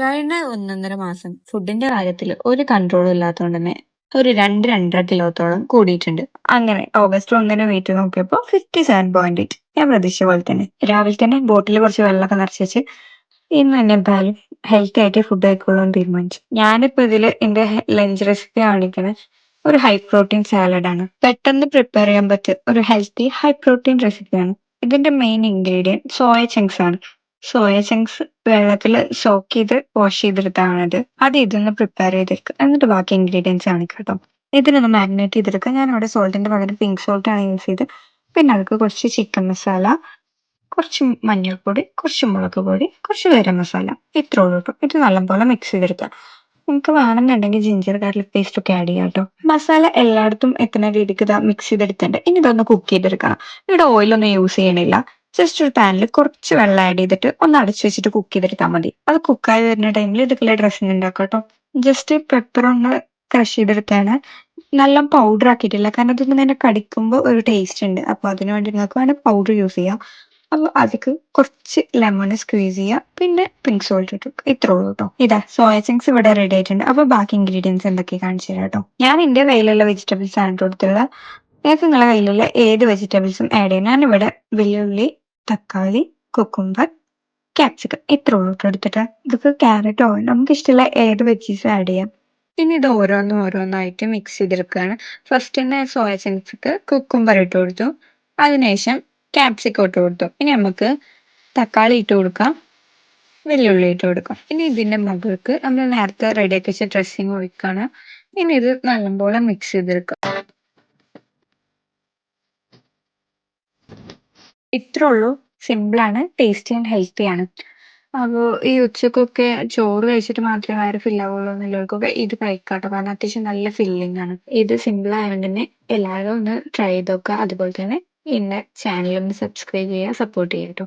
കഴിഞ്ഞ ഒന്നൊന്നര മാസം ഫുഡിന്റെ കാര്യത്തിൽ ഒരു കൺട്രോളും ഇല്ലാത്തതുകൊണ്ട് തന്നെ ഒരു രണ്ട് രണ്ടര കിലോത്തോളം കൂടിയിട്ടുണ്ട്. അങ്ങനെ ഓഗസ്റ്റ് ഒന്നിന് വെയിറ്റ് നോക്കിയപ്പോൾ ഫിഫ്റ്റി സെവൻ പോയിന്റ് എയ്റ്റ് ഞാൻ പ്രതീക്ഷിച്ച പോലെ തന്നെ. രാവിലെ തന്നെ ബോട്ടിൽ കുറച്ച് വെള്ളമൊക്കെ നിറച്ച് വെച്ച് ഇന്ന് തന്നെ എന്തായാലും ഹെൽത്തി ആയിട്ട് ഫുഡ് കഴിക്കുള്ളൂ തീരുമാനിച്ചു. ഞാനിപ്പോ ഇതിൽ എന്റെ ലഞ്ച് റെസിപ്പി കാണിക്കുന്നത് ഒരു ഹൈ പ്രോട്ടീൻ സാലഡ് ആണ്. പെട്ടെന്ന് പ്രിപ്പയർ ചെയ്യാൻ പറ്റിയ ഒരു ഹെൽത്തി ഹൈ പ്രോട്ടീൻ റെസിപ്പിയാണ് ഇതിന്റെ മെയിൻ ഇൻഗ്രീഡിയന്റ് സോയ ചങ്ക്സ് ആണ്. സോയ ചങ്ക്സ് വെള്ളത്തിൽ സോക്ക് ചെയ്ത് വാഷ് ചെയ്തെടുത്താണത്. അത് ഇതൊന്ന് പ്രിപ്പയർ ചെയ്തെടുക്കുക എന്നിട്ട് ബാക്കി ഇൻഗ്രീഡിയൻസ് ആണ് കേട്ടോ. ഇതിനൊന്ന് മാരിനേറ്റ് ചെയ്തെടുക്കുക ഞാൻ അവിടെ സോൾട്ടിന്റെ പകരം പിങ്ക് സോൾട്ട് ആണ് യൂസ് ചെയ്ത്. പിന്നെ അതൊക്കെ കുറച്ച് ചിക്കൻ മസാല കുറച്ച് മഞ്ഞൾപ്പൊടി കുറച്ച് മുളക് പൊടി കുറച്ച് ഗരം മസാല ഇത്ര ഉള്ളൂ ഇത് നല്ലപോലെ മിക്സ് ചെയ്തെടുക്കുക നിങ്ങൾക്ക് വേണമെന്നുണ്ടെങ്കിൽ ജിഞ്ചർ ഗാർലിക് പേസ്റ്റ് ഒക്കെ ആഡ് ചെയ്യാം കേട്ടോ. മസാല എല്ലായിടത്തും എത്തുന്ന രീതിക്ക് മിക്സ് ചെയ്തെടുത്തിട്ടുണ്ട്. ഇനി ഇതൊന്ന് കുക്ക് ചെയ്തെടുക്കണം. ഇവിടെ ഓയിലൊന്നും യൂസ് ചെയ്യണില്ല. ജസ്റ്റ് ഒരു പാനിൽ കുറച്ച് വെള്ളം ആഡ് ചെയ്തിട്ട് ഒന്ന് അടച്ചു വെച്ചിട്ട് കുക്ക് ചെയ്തെടുത്താൽ മതി. അത് ആയി വരുന്ന ടൈമിൽ ഇതൊക്കെ ഡ്രസ്സിങ് ഉണ്ടാക്കാം കേട്ടോ ജസ്റ്റ് പെപ്പർ ഒന്ന് ക്രഷ് ചെയ്തെടുത്താണ്. നല്ല പൗഡർ ആക്കിയിട്ടില്ല. കാരണം അതൊന്നും തന്നെ കടിക്കുമ്പോൾ ഒരു ടേസ്റ്റ് ഉണ്ട്. അപ്പൊ അതിനു വേണ്ടി നിങ്ങൾക്ക് വേണമെങ്കിൽ പൗഡർ യൂസ് ചെയ്യാം. അപ്പൊ അതിക്ക് കുറച്ച് ലെമൺ സ്ക്വീസ് ചെയ്യുക പിന്നെ പിങ്ക് സോൾട്ട് ഇട്ടു. ഇത്രേ ഉള്ളൂ കേട്ടോ ഇതാ സോയ ചിങ്സ് ഇവിടെ റെഡി ആയിട്ടുണ്ട്. അപ്പൊ ബാക്കി ഇൻഗ്രീഡിയൻസ് എന്തൊക്കെ കാണിച്ചു തരാം കേട്ടോ ഞാൻ എന്റെ കയ്യിലുള്ള വെജിറ്റബിൾസ് ആണ് കൊടുത്തുള്ളത്. നിങ്ങൾക്ക് നിങ്ങളുടെ കയ്യിലുള്ള ഏത് വെജിറ്റബിൾസും ആഡ് ചെയ്യാം. ഞാനിവിടെ വെള്ളുള്ളി തക്കാളി കുക്കുംബർ ക്യാപ്സിക്കം ഇത്ര ഉള്ളൂ എടുത്തിട്ട്. ഇതൊക്കെ ക്യാരറ്റോ നമുക്ക് ഇഷ്ടമുള്ള ഏത് വെജീസും ആഡ് ചെയ്യാം? പിന്നെ ഇത് ഓരോന്നും ഓരോന്നായിട്ട് മിക്സ് ചെയ്തെടുക്കുകയാണ്. ഫസ്റ്റ് തന്നെ സോയ ചങ്ക്സിക്ക് കുക്കുംബർ ഇട്ട് കൊടുത്തു. അതിനുശേഷം ക്യാപ്സിക്കം ഇട്ട് കൊടുത്തു. ഇനി നമുക്ക് തക്കാളി ഇട്ട് കൊടുക്കാം. വെല്ലുള്ളി ഇട്ട് കൊടുക്കാം. ഇനി ഇതിന്റെ മുകൾക്ക് നമ്മൾ നേരത്തെ റെഡിയാക്കി വെച്ച ഡ്രസ്സിങ് ഒഴിക്കുകയാണ്. ഇനി ഇത് നല്ലപോലെ മിക്സ് ചെയ്തെടുക്കാം. ഇത്രേ ഉള്ളൂ സിമ്പിളാണ് ടേസ്റ്റി ആൻഡ് ഹെൽത്തി ആണ്. അപ്പോൾ ഈ ഉച്ചക്കൊക്കെ ചോറ് കഴിച്ചിട്ട് മാത്രമേ വയറ് ഫിൽ ആവുള്ളൂ എന്നുള്ളവർക്കൊക്കെ ഇത് കഴിക്കാട്ടോ. കാരണം അത്യാവശ്യം നല്ല ഫില്ലിംഗ് ആണ്. ഇത് സിമ്പിൾ ആയതുകൊണ്ട് തന്നെ എല്ലാവരും ഒന്ന് ട്രൈ ചെയ്ത് നോക്കുക. അതുപോലെ തന്നെ എന്റെ ചാനൽ ഒന്ന് സബ്സ്ക്രൈബ് ചെയ്യുക സപ്പോർട്ട് ചെയ്യുക കേട്ടോ.